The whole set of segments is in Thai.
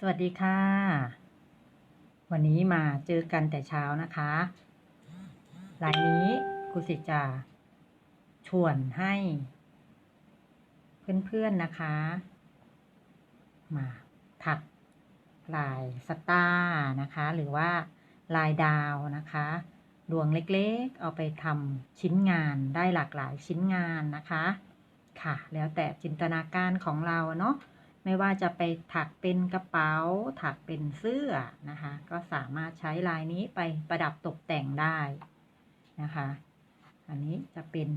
สวัสดีค่ะ วันนี้มาเจอกันแต่เช้านะคะรายนี้ครูสิจะชวนให้ เพื่อนๆนะคะ มาถักลายสตาร์นะคะ หรือว่าลายดาวนะคะ ดวงเล็กๆ เอาไปทำชิ้นงานได้หลากหลายชิ้นงานนะคะ ค่ะ แล้วแต่จินตนาการของเราเนาะ ไม่ว่าจะไปถักเป็นกระเป๋า ถักเป็นเสื้อนะคะ ก็สามารถใช้ลายนี้ไปประดับตกแต่งได้นะคะ อันนี้จะเป็น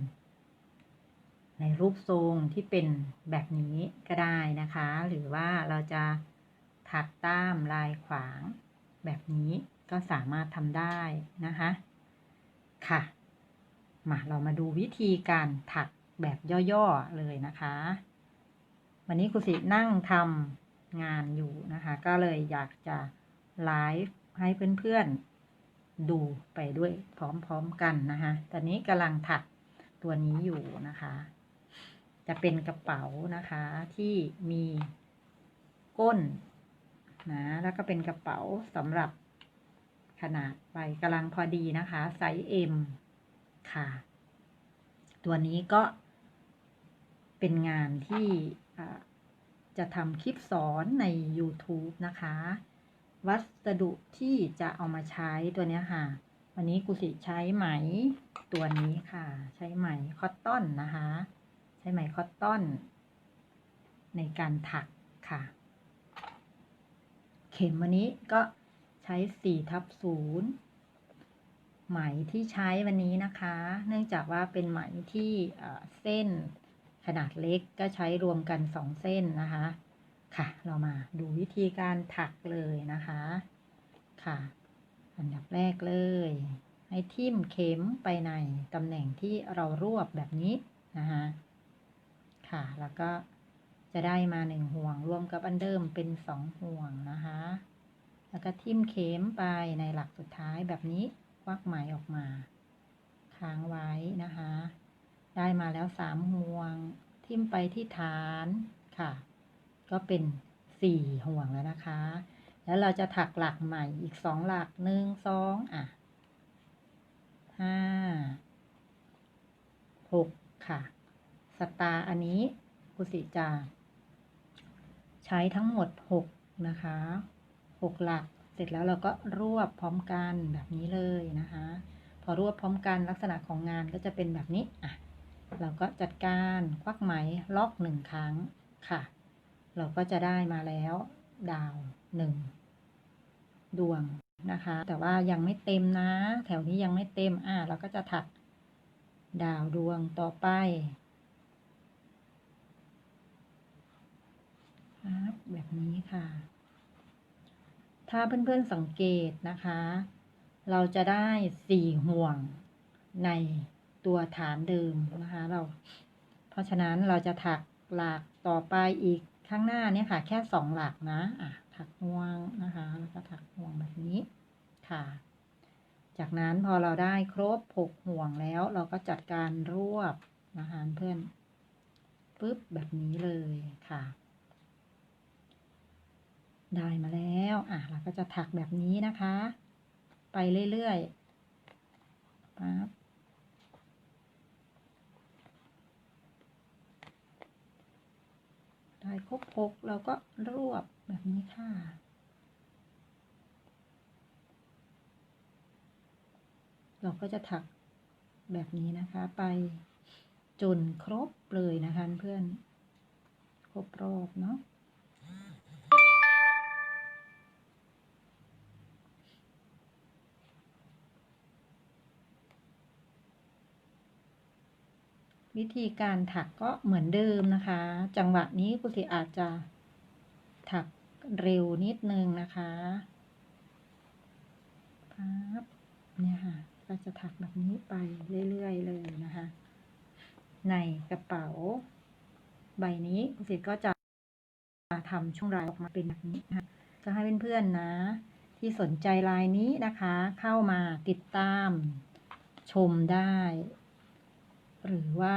ในรูปทรงที่เป็นแบบนี้ก็ได้นะคะ หรือว่าเราจะถักตามลายขวางแบบนี้ก็สามารถทำได้นะคะ ค่ะ มาเรามาดูวิธีการถักแบบย่อ ๆ เลยนะคะ วันนี้ครูสินั่งทำงานอยู่นะคะ ก็เลยอยากจะไลฟ์ให้เพื่อนๆดูไปด้วยพร้อมๆกันนะคะ ตอนนี้กำลังถักตัวนี้อยู่นะคะ จะเป็นกระเป๋านะคะที่มีก้นนะแล้วก็เป็นกระเป๋าสำหรับขนาดใบกำลังพอดีนะคะ ไซส์ M ค่ะ ตัวนี้ก็เป็นงานที่ จะทำคลิปสอนใน YouTube นะคะ วัสดุที่จะเอามาใช้ตัวนี้ค่ะ วันนี้กุสิใช้ไหมตัวนี้ค่ะ ใช้ไหมคอตตอนนะคะ ใช้ไหมคอตตอน ในการถักค่ะ เข็มวันนี้ก็ใช้4ทับ0ไหมที่ใช้วันนี้นะคะ เนื่องจากว่าเป็นไหมที่เส้น ขนาดเล็กก็ใช้รวมกันสองเส้นนะคะ ค่ะ เรามาดูวิธีการถักเลยนะคะ ค่ะ อันดับแรกเลย ให้ทิ่มเข็มไปในตำแหน่งที่เรารวบแบบนี้นะคะค่ะ แล้วก็จะได้มาหนึ่งห่วงรวมกับอันเดิมเป็นสองห่วงนะคะ แล้วก็ทิ่มเข็มไปในหลักสุดท้ายแบบนี้ควักไหมออกมา ค้างไว้นะคะ ได้มาแล้วสามห่วง ทิ่มไปที่ฐานค่ะ ก็เป็นสี่ห่วงแล้วนะคะ แล้วเราจะถักหลักใหม่อีกสองหลักหนึ่งสองอะห้าหกค่ะสตาร์อันนี้กุสิจาใช้ทั้งหมดหกนะคะหกหลักเสร็จแล้วเราก็รวบพร้อมกันแบบนี้เลยนะคะ พอรวบพร้อมกันลักษณะของงานก็จะเป็นแบบนี้อะ เราก็จัดการควักไหมล็อกหนึ่งครั้งค่ะ เราก็จะได้มาแล้ว ดาวหนึ่งดวงนะคะ แต่ว่ายังไม่เต็มนะ แถวนี้ยังไม่เต็มอะเราก็จะถักดาวดวงต่อไปแบบนี้ค่ะ ถ้าเพื่อนๆสังเกตนะคะ เราจะได้สี่ห่วงใน ตัวฐานเดิมนะคะเรา เพราะฉะนั้นเราจะถักหลักต่อไปอีกข้างหน้าเนี่ยค่ะ แค่สองหลักนะอะถักห่วงนะคะแล้วก็ถักห่วงแบบนี้ค่ะ จากนั้นพอเราได้ครบหกห่วงแล้วเราก็จัดการรวบนะคะเพื่อนปึ๊บแบบนี้เลยค่ะ ได้มาแล้วอะเราก็จะถักแบบนี้นะคะ ไปเรื่อยๆปั๊บ พกๆ เราก็รวบแบบนี้ค่ะ เราก็จะถักแบบนี้นะคะไปจนครบเลยนะคะเพื่อน ครบรอบเนาะ วิธีการถักก็เหมือนเดิมนะคะ จังหวะนี้กุสิอาจจะถักเร็วนิดนึงนะคะปั๊บเนี่ยค่ะ ก็จะถักแบบนี้ไปเรื่อยๆเลยนะคะ ในกระเป๋า ใบนี้กุสิก็จะทำช่วงลายออกมาเป็นแบบนี้นะคะก็ให้เพื่อนๆนะ ที่สนใจลายนี้นะคะ เข้ามาติดตามชมได้ หรือว่า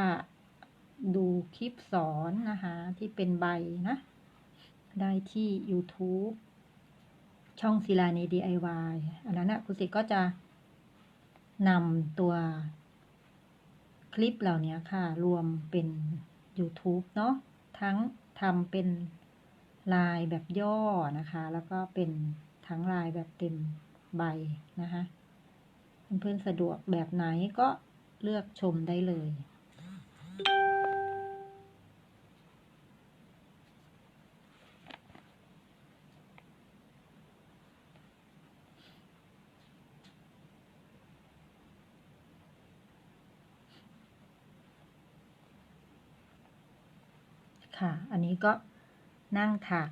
ดูคลิปสอนนะคะ ที่เป็นใบนะ ได้ที่ YouTube ช่องศิลานี DIY อันนั้นนะคุณสิก็จะนำตัวคลิปเหล่านี้ค่ะ รวมเป็น YouTube เนาะทั้งทำเป็นลายแบบย่อนะคะ แล้วก็เป็นทั้งลายแบบเต็มใบนะคะ เพื่อนๆสะดวกแบบไหนก็ เลือกชมได้เลย ค่ะ อันนี้ก็นั่งถัก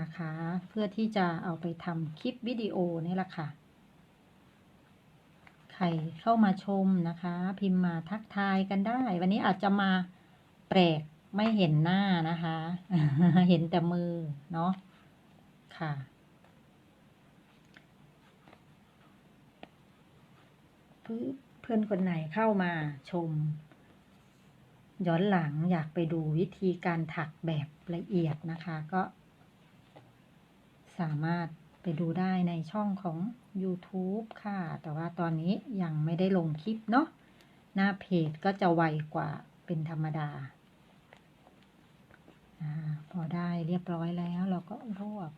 นะคะ เพื่อที่จะเอาไปทำคลิปวิดีโอนี่แหละค่ะ รเข้ามาชมนะคะ พิมพ์มาทักทายกันได้ วันนี้อาจจะมาแปลกไม่เห็นหน้านะคะ เห็นแต่มือเนาะค่ะ เพื่อนคนไหนเข้ามาชม ย้อนหลังอยากไปดูวิธีการถักแบบละเอียดนะคะ ก็สามารถ ไปดูได้ในช่องของ YouTube ค่ะ แต่ว่าตอนนี้ยังไม่ได้ลงคลิปเนาะหน้าเพจก็จะไวกว่าเป็นธรรมดาอพอได้เรียบร้อยแล้วเราก็รวบ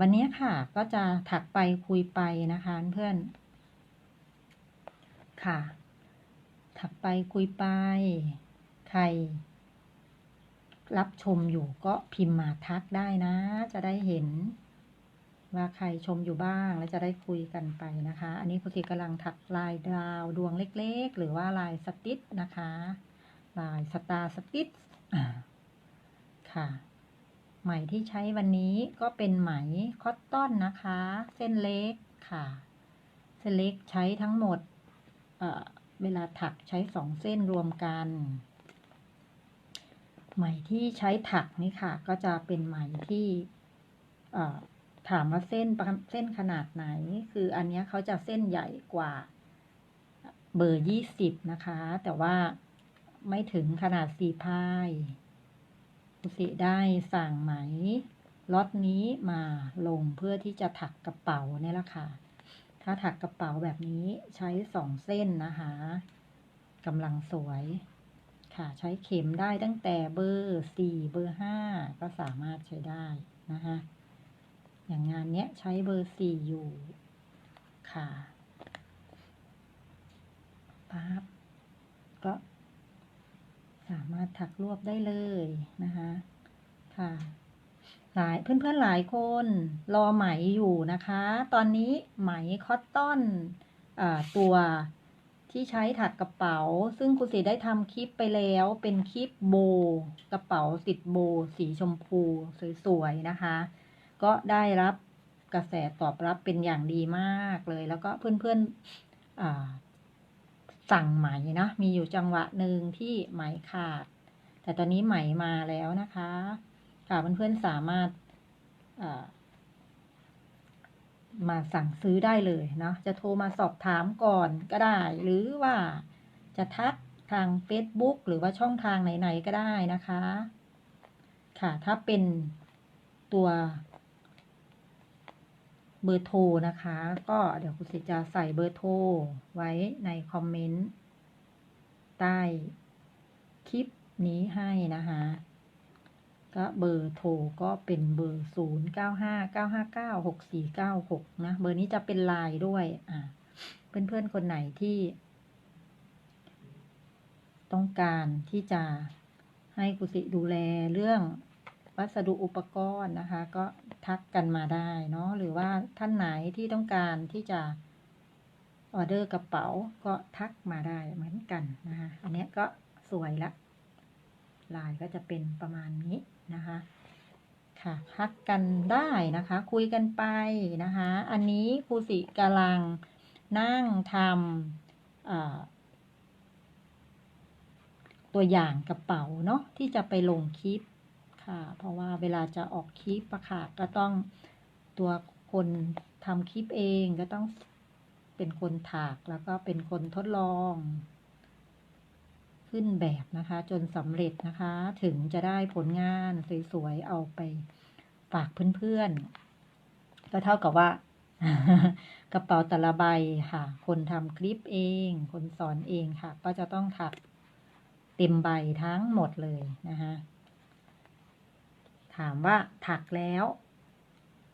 วันนี้ค่ะก็จะถักไปคุยไปนะคะเพื่อน ค่ะ ถักไปคุยไป ใคร รับชมอยู่ก็พิมพ์มาทักได้นะ จะได้เห็น ว่าใครชมอยู่บ้างแล้วจะได้คุยกันไปนะคะ อันนี้คุณทีกำลังถักลายดาวดวงเล็ก ๆ หรือว่าลายสติชนะคะ ลายสตาร์สติชค่ะ ไหมที่ใช้วันนี้ก็เป็นไหมคอตตอนนะคะ เส้นเล็กค่ะ เส้นเล็กใช้ทั้งหมดเเวลาถักใช้สองเส้นรวมกัน ไหมที่ใช้ถักนี่ค่ะ ก็จะเป็นไหมที่ถามว่าเส้นเส้นขนาดไหน คืออันนี้เขาจะเส้นใหญ่กว่าเบอร์ยี่สิบนะคะ แต่ว่าไม่ถึงขนาดสี่พายกุสิได้สั่งไหมล็อตนี้มาลงเพื่อที่จะถักกระเป๋าเนี่ยละค่ะ ถ้าถักกระเป๋าแบบนี้ใช้สองเส้นนะคะกำลังสวย ค่ะ ใช้เข็มได้ตั้งแต่เบอร์สี่เบอร์ห้าก็สามารถใช้ได้นะคะอย่างงานเนี้ยใช้เบอร์สี่อยู่ค่ะปั๊บก็สามารถถักรวบได้เลยนะคะค่ะ หลายเพื่อนๆหลายคนรอไหมอยู่นะคะ ตอนนี้ไหมคอตตอนอตัว ที่ใช้ถักกระเป๋า ซึ่งคุณสีได้ทำคลิปไปแล้วเป็นคลิปโบ กระเป๋าติดโบ สีชมพูสวยๆนะคะ ก็ได้รับกระแสตอบรับเป็นอย่างดีมากเลย แล้วก็เพื่อนๆสั่งไหมนะมีอยู่จังหวะหนึ่งที่ไหมขาด แต่ตอนนี้ไหมมาแล้วนะคะค่ะเพื่อนๆสามารถ มาสั่งซื้อได้เลยเนาะจะโทรมาสอบถามก่อนก็ได้ หรือว่าจะทักทาง Facebook หรือว่าช่องทางไหน ๆ ก็ได้นะคะ ค่ะถ้าเป็นตัวเบอร์โทรนะคะ ก็เดี๋ยวคุณสิจะใส่เบอร์โทรไว้ในคอมเมนต์ใต้คลิปนี้ให้นะคะ ก็เบอร์โทรก็เป็นเบอร์ศูนย์เก้าห้าเก้าห้าเก้าหกสี่เก้าหกนะ เบอร์นี้จะเป็นไลน์ด้วย อ่า เพื่อนๆ คนไหนที่ ต้องการที่จะให้กุศิดูแลเรื่องวัสดุอุปกรณ์นะคะ ก็ทักกันมาได้เนาะหรือว่าท่านไหนที่ต้องการที่จะออเดอร์กระเป๋าก็ทักมาได้เหมือนกันนะคะ อันนี้ก็สวยละ ลายก็จะเป็นประมาณนี้นะคะค่ะทักกันได้นะคะ คุยกันไปนะคะ อันนี้ครูสิกำลังนั่งทำตัวอย่างกระเป๋าเนาะที่จะไปลงคลิปค่ะ เพราะว่าเวลาจะออกคลิปประค่ะก็ต้องตัวคนทำคลิปเองก็ต้องเป็นคนถักแล้วก็เป็นคนทดลอง ขึ้นแบบนะคะ จนสำเร็จนะคะ ถึงจะได้ผลงานสวยๆเอาไปฝากเพื่อนๆ ก็เท่ากับว่า กระเป๋าแต่ละใบค่ะ คนทำคลิปเอง คนสอนเองค่ะ ก็จะต้องถักเต็มใบทั้งหมดเลยนะคะถามว่าถักแล้ว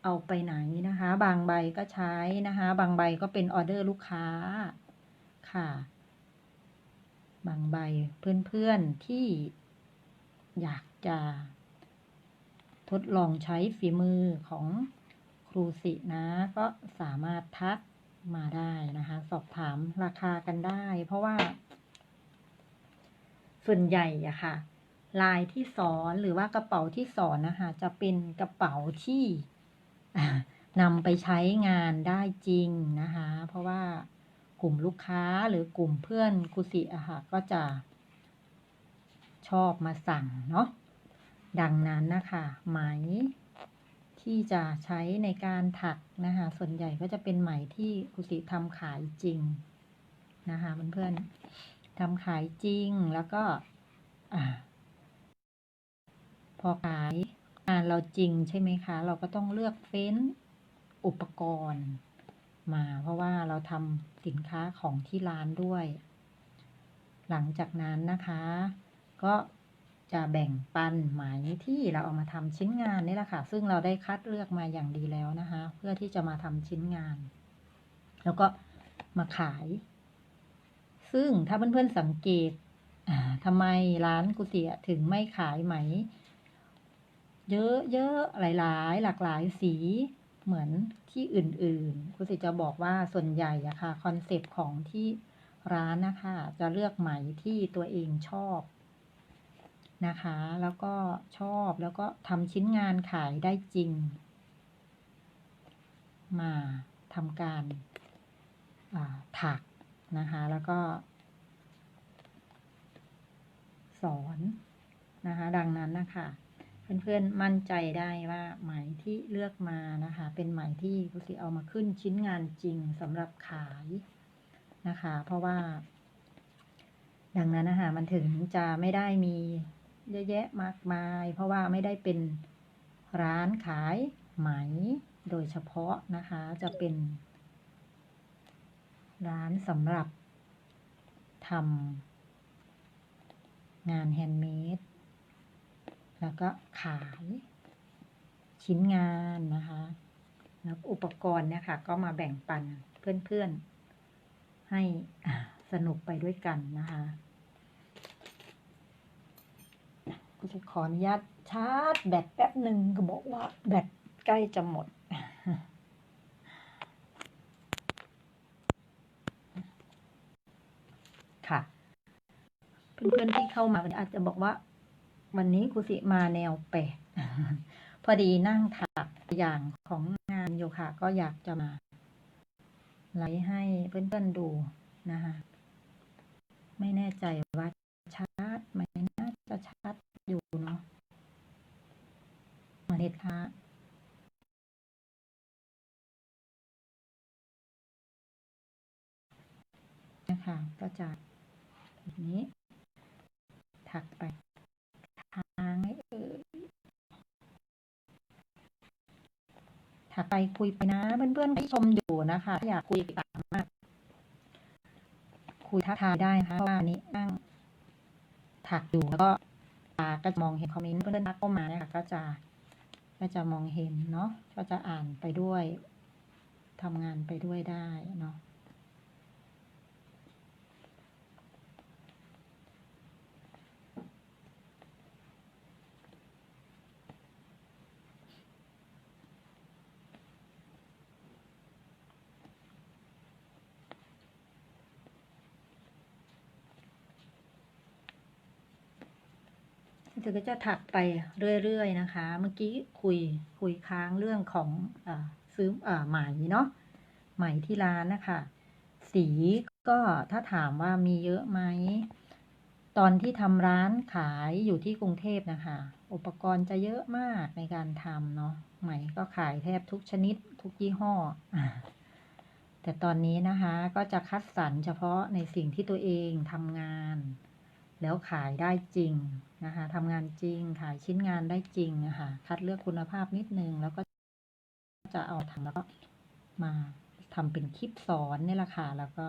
เอาไปไหนนะคะ บางใบก็ใช้นะคะ บางใบก็เป็นออเดอร์ลูกค้าค่ะ บางใบเพื่อนๆที่อยากจะทดลองใช้ฝีมือของครูสินะก็สามารถทักมาได้นะคะ สอบถามราคากันได้ เพราะว่า ส่วนใหญ่อะค่ะ ลายที่สอนหรือว่ากระเป๋าที่สอนนะคะ จะเป็นกระเป๋าที่นำไปใช้งานได้จริงนะคะ เพราะว่า กลุ่มลูกค้าหรือกลุ่มเพื่อนครูสิอะค่ะก็จะ ชอบมาสั่งเนาะดังนั้นนะคะไหมที่จะใช้ในการถักนะคะส่วนใหญ่ก็จะเป็นไหมที่ครูสิทำขายจริงนะคะเพื่อนๆทำขายจริงแล้วก็อพอขายงานเราจริงใช่ไหมคะ เราก็ต้องเลือกเฟ้นอุปกรณ์ มา เพราะว่าเราทำสินค้าของที่ร้านด้วย หลังจากนั้นนะคะ ก็จะแบ่งปันไหมที่เราเอามาทำชิ้นงานนี่แหละค่ะ ซึ่งเราได้คัดเลือกมาอย่างดีแล้วนะคะ เพื่อที่จะมาทำชิ้นงาน แล้วก็มาขาย ซึ่งถ้าเพื่อนๆสังเกตทำไมร้านกุฏิอะถึงไม่ขายไหม เยอะๆหลายๆ หลากหลายสี เหมือนที่อื่นๆกุศิจะบอกว่าส่วนใหญ่อะค่ะคอนเซปต์ของที่ร้านนะคะ จะเลือกไหมที่ตัวเองชอบนะคะ แล้วก็ชอบแล้วก็ทำชิ้นงานขายได้จริง มาทำการาถักนะคะ แล้วก็ สอนนะคะ ดังนั้นนะคะ เพื่อนๆมั่นใจได้ว่าไหมที่เลือกมานะคะ เป็นไหมที่ครูสิเอามาขึ้นชิ้นงานจริงสำหรับขายนะคะ เพราะว่า ดังนั้นนะคะมันถึงจะไม่ได้มีเยอะแยะมากมาย เพราะว่าไม่ได้เป็นร้านขายไหมโดยเฉพาะนะคะ จะเป็น ร้านสำหรับทำงานแฮนด์เมด แล้วก็ขายชิ้นงานนะคะแล้วอุปกรณ์เนี่ยค่ะ ก็มาแบ่งปันเพื่อนๆ ให้สนุกไปด้วยกันนะคะก็จะขออนุญาตชาร์จแบตแป๊บหนึ่งก็บอกว่าแบตใกล้จะหมด ค่ะ เพื่อนๆที่เข้ามาวันนี้อาจจะบอกว่า วันนี้ครูสิมาแนวแปลกพอดีนั่งถักอย่างของงานโยคะก็อยากจะมาไลฟ์ให้เพื่อนๆดูนะคะไม่แน่ใจว่าชัดไหมน่าจะชัดอยู่เนาะเหมือนเน็ตค่ะนะคะก็จะแบบนี้ถักไปางให้เอ่ยถักไปคุยไปนะ เพื่อนๆที่ชมอยู่นะคะถ้าอยากคุยสามารถคุยทักทายได้นะคะเพราะว่าอันนี้นั่งถักอยู่แล้วก็ตาก็จะมองเห็นคอมเมนต์เพื่อนๆทักเข้ามานี่ยค่ะก็จะก็จะมองเห็นเนาะก็จะอ่านไปด้วยทำงานไปด้วยได้เนาะ เธอก็จะถักไปเรื่อยๆนะคะ เมื่อกี้คุยคุยค้างเรื่องของอซื้ออไหมเนาะไหมที่ร้านนะคะ สีก็ถ้าถามว่ามีเยอะไหมตอนที่ทำร้านขายอยู่ที่กรุงเทพนะคะ อุปกรณ์จะเยอะมากในการทำเนาะไหมก็ขายแทบทุกชนิดทุกยี่ห้อ แต่ตอนนี้นะคะก็จะคัดสรรเฉพาะในสิ่งที่ตัวเองทำงาน แล้วขายได้จริงนะคะทำงานจริงขายชิ้นงานได้จริงนะคะคัดเลือกคุณภาพนิดนึงแล้วก็จะเอาทำแล้วก็มาทำเป็นคลิปสอนนี่แหละค่ะแล้วก็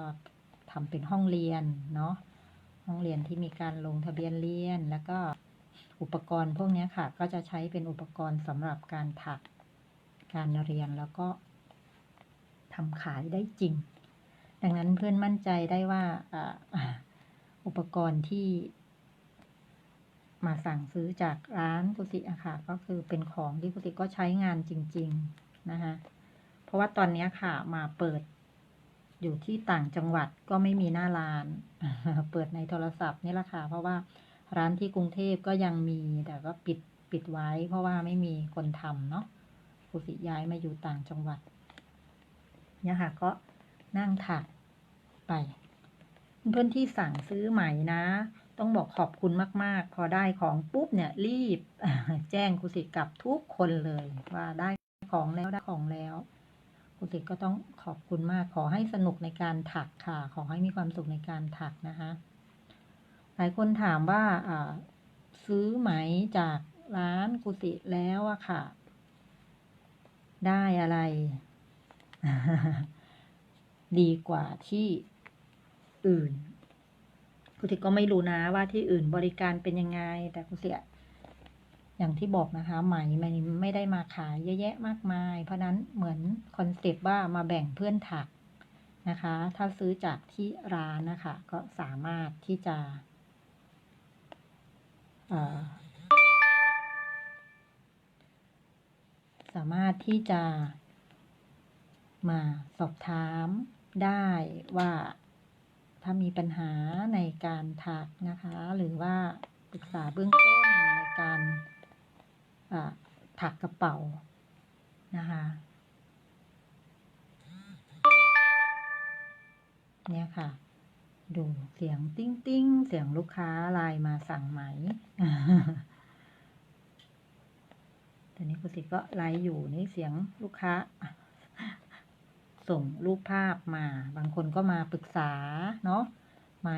ทำเป็นห้องเรียนเนาะห้องเรียนที่มีการลงทะเบียนเรียน แล้วก็อุปกรณ์พวกนี้ค่ะ ก็จะใช้เป็นอุปกรณ์สำหรับการถักการเรียนแล้วก็ทำขายได้จริง ดังนั้นเพื่อนมั่นใจได้ว่า อุปกรณ์ที่ มาสั่งซื้อจากร้านกุศิอะค่ะ ก็คือเป็นของที่กุศิก็ใช้งานจริง ๆ นะคะเพราะว่าตอนนี้ค่ะมาเปิดอยู่ที่ต่างจังหวัดก็ไม่มีหน้าร้าน เปิดในโทรศัพท์นี่แหละค่ะ เพราะว่าร้านที่กรุงเทพก็ยังมี แต่ก็ปิดปิดไว้ เพราะว่าไม่มีคนทำเนาะกุศิย้ายมาอยู่ต่างจังหวัดเนี่ยค่ะก็นั่งถักไป เพื่อนที่สั่งซื้อใหม่นะ ต้องบอกขอบคุณมาก ๆ พอได้ของปุ๊บเนี่ยรีบแจ้งคุสิกับทุกคนเลย ว่าได้ของแล้วได้ของแล้วคุสิก็ต้องขอบคุณมากขอให้สนุกในการถักค่ะ ขอให้มีความสุขในการถักนะคะ หลายคนถามว่าอ่าซื้อไหมจากร้านกุสิแล้วอะค่ะ ได้อะไร ดีกว่าที่ อื่นกุศิก็ไม่รู้นะว่าที่อื่นบริการเป็นยังไง แต่กุศิอะอย่างที่บอกนะคะไหมมันไม่ได้มาขายเยอะแยะมากมาย เพราะนั้นเหมือนคอนเซปต์ว่ามาแบ่งเพื่อนถักนะคะ ถ้าซื้อจากที่ร้านนะคะ ก็สามารถที่จะสามารถที่จะมาสอบถามได้ว่า ถ้ามีปัญหาในการถักนะคะ หรือว่าปรึกษาเบื้องต้นในการถักกระเป๋านะคะเนี่ยค่ะ ดูเสียงติ้งติ้งเสียงลูกค้าไลน์มาสั่งไหมตอนนี้คุณสิก็ไลฟ์อยู่นี่เสียงลูกค้า ส่งรูปภาพมา บางคนก็มาปรึกษาเนาะไหม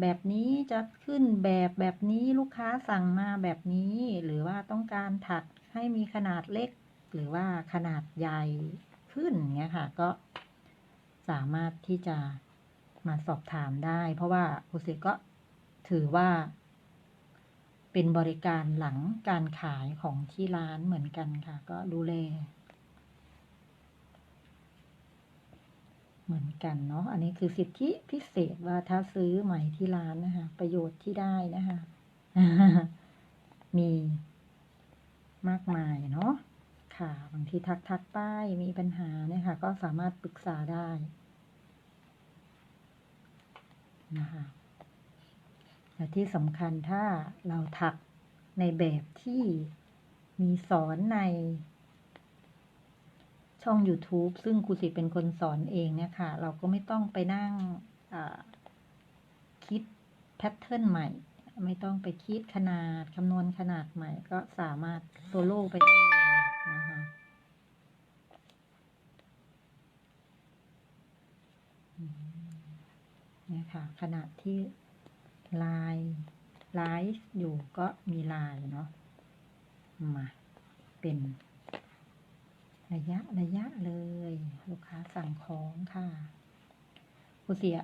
แบบนี้จะขึ้นแบบแบบนี้ลูกค้าสั่งมาแบบนี้ หรือว่าต้องการถักให้มีขนาดเล็ก หรือว่าขนาดใหญ่ขึ้นเงี้ยค่ะ ก็สามารถที่จะมาสอบถามได้ เพราะว่าคุสิก็ถือว่า เป็นบริการหลังการขายของที่ร้านเหมือนกันค่ะ ก็ดูแล เหมือนกันเนาะ อันนี้คือสิทธิพิเศษว่าถ้าซื้อใหม่ที่ร้านนะคะ ประโยชน์ที่ได้นะคะ มีมากมายเนาะ ค่ะ บางทีทักทักป้ายมีปัญหาเนี่ยค่ะ ก็สามารถปรึกษาได้นะคะและที่สำคัญถ้าเราถักในแบบที่มีสอนใน ช่อง YouTube ซึ่งครูสิเป็นคนสอนเองเนี่ยค่ะ เราก็ไม่ต้องไปนั่งคิดแพทเทิร์นใหม่ ไม่ต้องไปคิดขนาดคำนวณขนาดใหม่ ก็สามารถโซโล่ไปได้เลยนะคะเนี่ยค่ะ ขณะที่ไลน์ไลฟ์อยู่ก็มีไลน์เนาะมาเป็น ระยะระยะเลย ลูกค้าสั่งของค่ะกูเสีย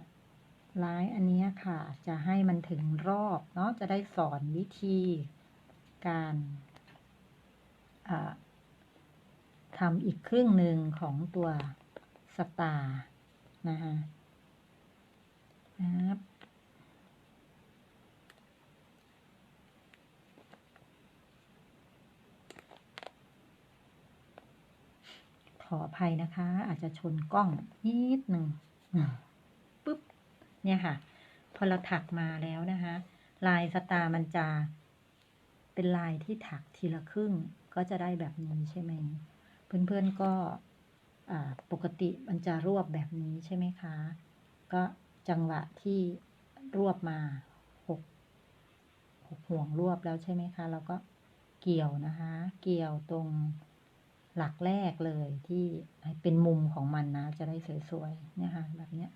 ไลฟ์อันนี้ค่ะ จะให้มันถึงรอบเนาะจะได้สอนวิธีการทำอีกครึ่งหนึ่งของตัวสตาร์นะคะครับ ขออภัยนะคะ อาจจะชนกล้องนิดหนึ่งปุ๊บ เนี่ยค่ะ พอเราถักมาแล้วนะคะ ลายสตาร์มันจะเป็นลายที่ถักทีละครึ่ง ก็จะได้แบบนี้ใช่ไหม เพื่อนๆก็ปกติมันจะรวบแบบนี้ใช่ไหมคะ ก็จังหวะที่รวบมาหกหกห่วงรวบแล้วใช่ไหมคะ เราก็เกี่ยวนะคะ เกี่ยวตรง หลักแรกเลยที่เป็นมุมของมันนะ จะได้สวยๆเนี่ยค่ะแบบเนี้ย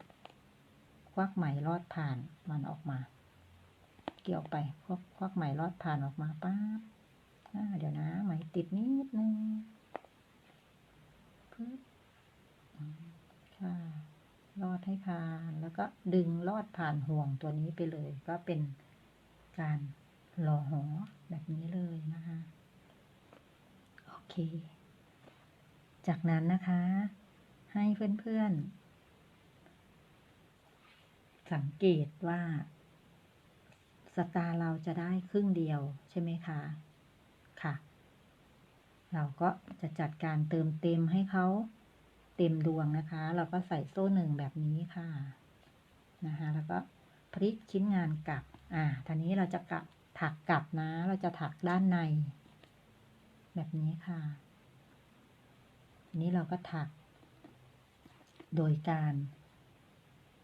ควักไหมลอดผ่านมันออกมา เกี่ยวไปควักควักไหมลอดผ่านออกมาปั๊บเดี๋ยวนะ ไหมติดนิดนึงปึ๊บอืมค่ะลอดให้ผ่านแล้วก็ดึงลอดผ่านห่วงตัวนี้ไปเลย ก็เป็นการหล่อหอแบบนี้เลยนะคะ โอเค จากนั้นนะคะ ให้เพื่อนๆ สังเกตว่า สตาร์เราจะได้ครึ่งเดียวใช่ไหมคะ ค่ะ เราก็จะจัดการเติมเต็มให้เขาเต็มดวงนะคะ เราก็ใส่โซ่หนึ่งแบบนี้ค่ะ นะคะแล้วก็พลิกชิ้นงานกลับ อ่าทีนี้เราจะกลับถักกลับนะ เราจะถักด้านใน แบบนี้ค่ะ นี้เราก็ถัก โดยการ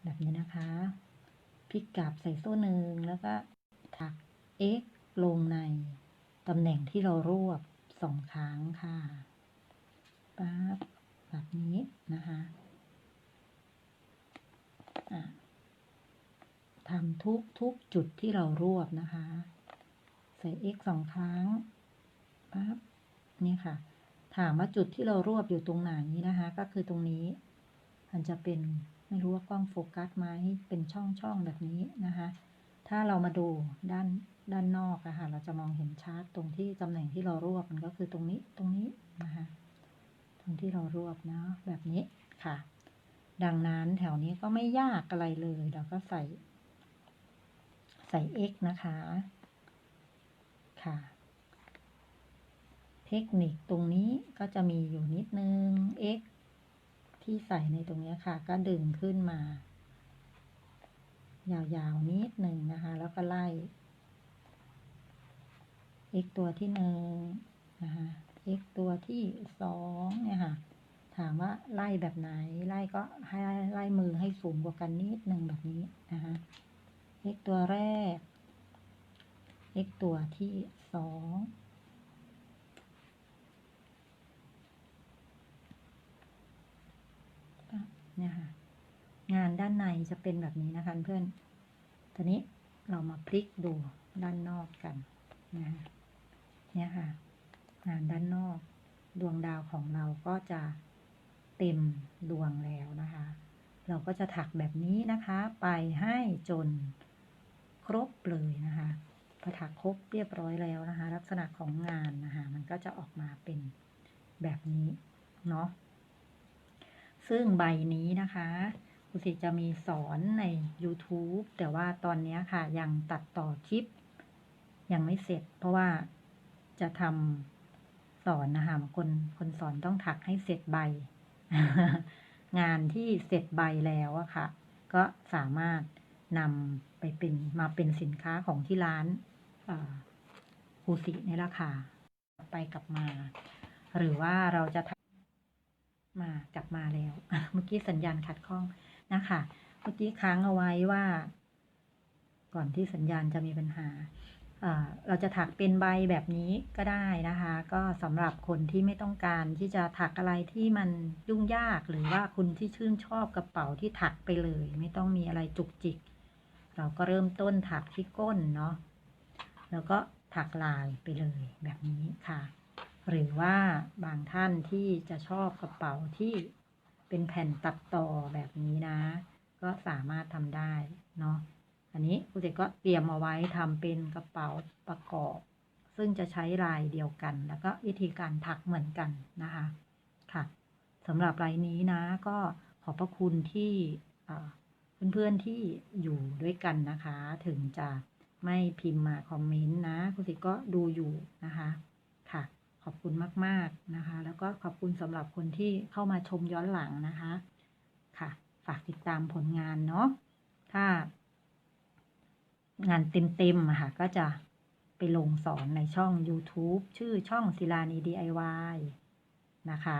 แบบนี้นะคะพลิกกลับใส่โซ่หนึ่งแล้วก็ถัก x ลงในตำแหน่งที่เรารวบสองครั้งค่ะปั๊บแบบนี้นะคะะทำทุกทุกจุดที่เรารวบนะคะ ใส่ x สองครั้งปั๊บนี่ค่ะ ถามว่าจุดที่เรารวบอยู่ตรงไหนนะคะ ก็คือตรงนี้มันจะเป็นไม่รู้ว่ากล้องโฟกัสไหมเป็นช่องช่องแบบนี้นะคะ ถ้าเรามาดูด้านด้านนอกอะค่ะเราจะมองเห็นชัดตรงที่ตำแหน่งที่เรารวบมันก็คือตรงนี้ตรงนี้นะคะตรงที่เรารวบเนาะแบบนี้ค่ะ ดังนั้นแถวนี้ก็ไม่ยากอะไรเลยเราก็ใส่ ใส่ x นะคะ ค่ะ เทคนิคตรงนี้ก็จะมีอยู่นิดนึง x ที่ใส่ในตรงนี้ค่ะ ก็ดึงขึ้นมา ยาวๆ นิดหนึ่งนะคะ แล้วก็ไล่ x ตัวที่หนึ่งนะคะ x ตัวที่สองเนี่ยค่ะ ถามว่าไล่แบบไหน ไล่ก็ให้ไล่มือให้สูงกว่ากันนิดหนึ่งแบบนี้นะคะ x ตัวแรก x ตัวที่สอง เนี่ยค่ะ งานด้านในจะเป็นแบบนี้นะคะเพื่อนทีนี้เรามาพลิกดูด้านนอกกันนะเนี่ยค่ะ งานด้านนอก ดวงดาวของเราก็จะเต็มดวงแล้วนะคะ เราก็จะถักแบบนี้นะคะ ไปให้จนครบเลยนะคะพอถักครบเรียบร้อยแล้วนะคะ ลักษณะของงานนะคะ มันก็จะออกมาเป็นแบบนี้ เนาะ ซึ่งใบนี้นะคะครูสิจะมีสอนใน YouTube แต่ว่าตอนนี้ค่ะยังตัดต่อคลิป ยังไม่เสร็จ เพราะว่าจะทำสอนนะคะคนคนสอนต้องถักให้เสร็จใบ งานที่เสร็จใบแล้วอะค่ะ ก็สามารถนำไปเป็นมาเป็นสินค้าของที่ร้านครูสิในราคาไปกลับมา หรือว่าเราจะ มากลับมาแล้ว เมื่อกี้สัญญาณขัดข้องนะคะ เมื่อกี้ค้างเอาไว้ว่า ก่อนที่สัญญาณจะมีปัญหา เราจะถักเป็นใบแบบนี้ก็ได้นะคะ ก็สำหรับคนที่ไม่ต้องการที่จะถักอะไรที่มันยุ่งยากหรือว่าคุณที่ชื่นชอบกระเป๋าที่ถักไปเลย ไม่ต้องมีอะไรจุกจิก เราก็เริ่มต้นถักที่ก้นเนาะแล้วก็ถักลายไปเลยแบบนี้ค่ะ หรือว่าบางท่านที่จะชอบกระเป๋าที่เป็นแผ่นตัดต่อแบบนี้นะ ก็สามารถทำได้เนาะอันนี้ครูเจก็เตรียมเอาไว้ทำเป็นกระเป๋าประกอบ ซึ่งจะใช้ลายเดียวกัน แล้วก็วิธีการถักเหมือนกันนะคะค่ะสำหรับลายนี้นะ ก็ขอบพระคุณที่เพื่อนๆที่อยู่ด้วยกันนะคะ ถึงจะไม่พิมพ์มาคอมเมนต์นะครูสิก็ดูอยู่นะคะ อบคุณมาก ๆนะคะ แล้วก็ขอบคุณสำหรับคนที่เข้ามาชมย้อนหลังนะคะ ค่ะ ฝากติดตามผลงานเนาะถ้า งานเต็มๆค่ะก็จะไปลงสอนในช่อง YouTube ชื่อช่องศิลานี DIY นะคะ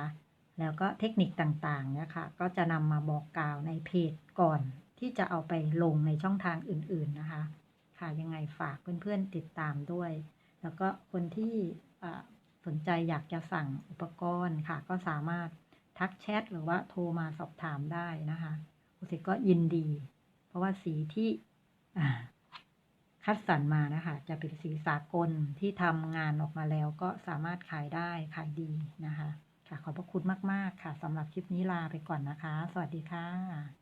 แล้วก็เทคนิคต่างๆเนี่ยค่ะ ก็จะนำมาบอกกล่าวในเพจก่อนที่จะเอาไปลงในช่องทางอื่น ๆนะคะ ค่ะยังไงฝากเพื่อนๆติดตามด้วย แล้วก็คนที่ นใจอยากจะสั่งอุปกรณ์ค่ะ ก็สามารถทักแชทหรือว่าโทรมาสอบถามได้นะคะคุณสิก็ยินดี เพราะว่าสีที่คัดสรรมานะคะ จะเป็นสีสากลที่ทำงานออกมาแล้วก็สามารถขายได้ขายดีนะคะ ค่ะขอบพระคุณมาก ๆ ค่ะสำหรับคลิปนี้ลาไปก่อนนะคะ สวัสดีค่ะ